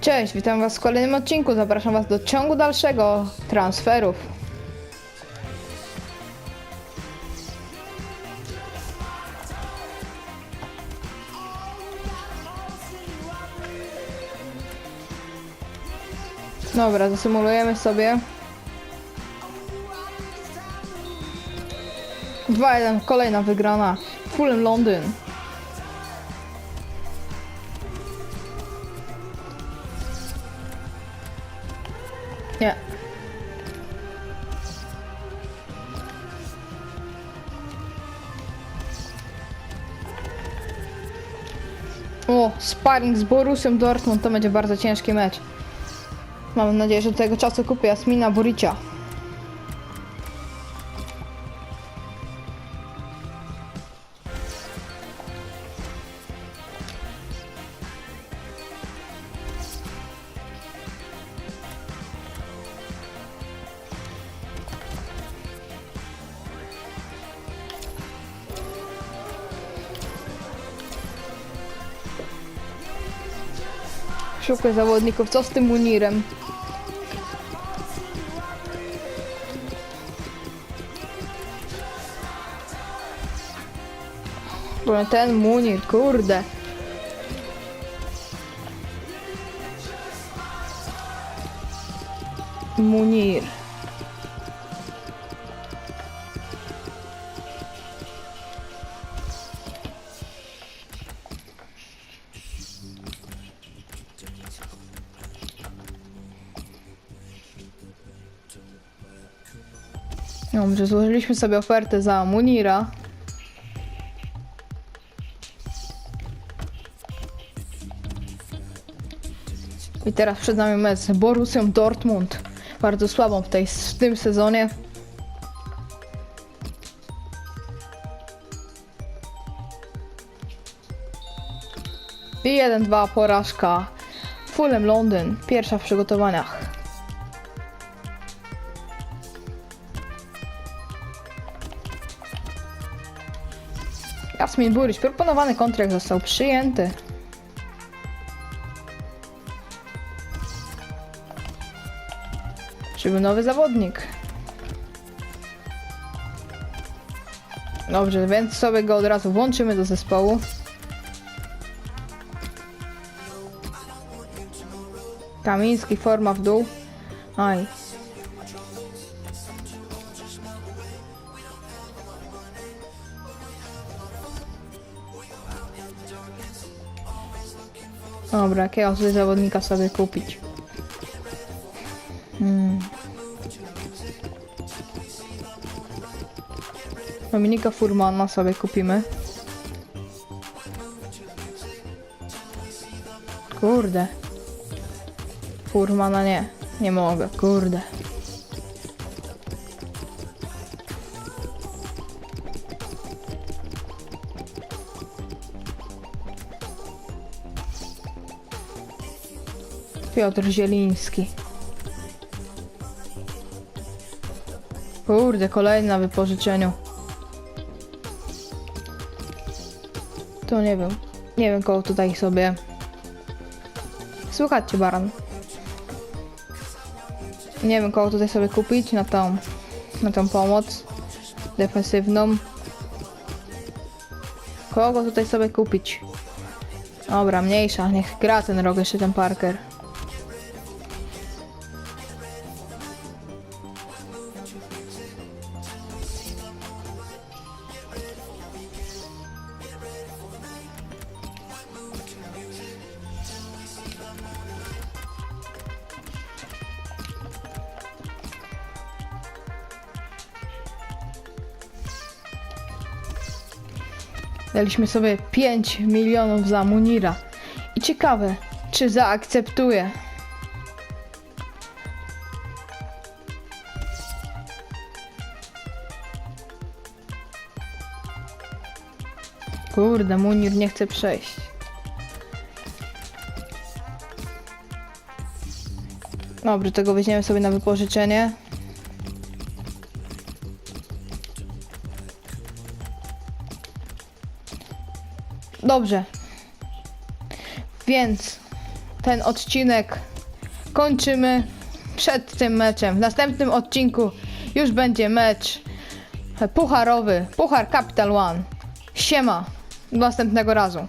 Cześć, witam was w kolejnym odcinku. Zapraszam was do ciągu dalszego transferów. Dobra, zasymulujemy sobie. 2-1, kolejna wygrana. Fulham Londyn. Nie. O, sparring z Borussią Dortmund to będzie bardzo ciężki mecz. Mam nadzieję, że do tego czasu kupię Jasmina Boricia. Szukaj zawodników, co z tym Munirem? Bo ten Munir, kurde. Munir. Dobrze, złożyliśmy sobie ofertę za Munira. I teraz przed nami mecz z Borussią Dortmund. Bardzo słabą w, tej, w tym sezonie. I 1-2 porażka. Fulham Londyn, pierwsza w przygotowaniach. Jasmin Burić, proponowany kontrakt został przyjęty. Przybył nowy zawodnik. Dobrze, więc sobie go od razu włączymy do zespołu. Kamiński, forma w dół. Aj. Dobra, jakiego tutaj zawodnika sobie kupić? Hmm. Dominika Furmana sobie kupimy. Kurde. Furmana nie. Nie mogę, kurde. Piotr Zieliński. Kurde, kolejny na wypożyczeniu. To nie wiem. Nie wiem kogo tutaj sobie. Słuchajcie, Baran. Nie wiem kogo tutaj sobie kupić na tą, na tą pomoc defensywną. Kogo tutaj sobie kupić? Dobra, mniejsza, niech gra ten rok jeszcze ten Parker. Daliśmy sobie 5 milionów za Munira. I ciekawe, czy zaakceptuje. Kurde, Munir nie chce przejść. Dobrze, tego weźmiemy sobie na wypożyczenie. Dobrze. Więc ten odcinek kończymy przed tym meczem. W następnym odcinku już będzie mecz pucharowy, Puchar Capital One. Siema, następnego razu.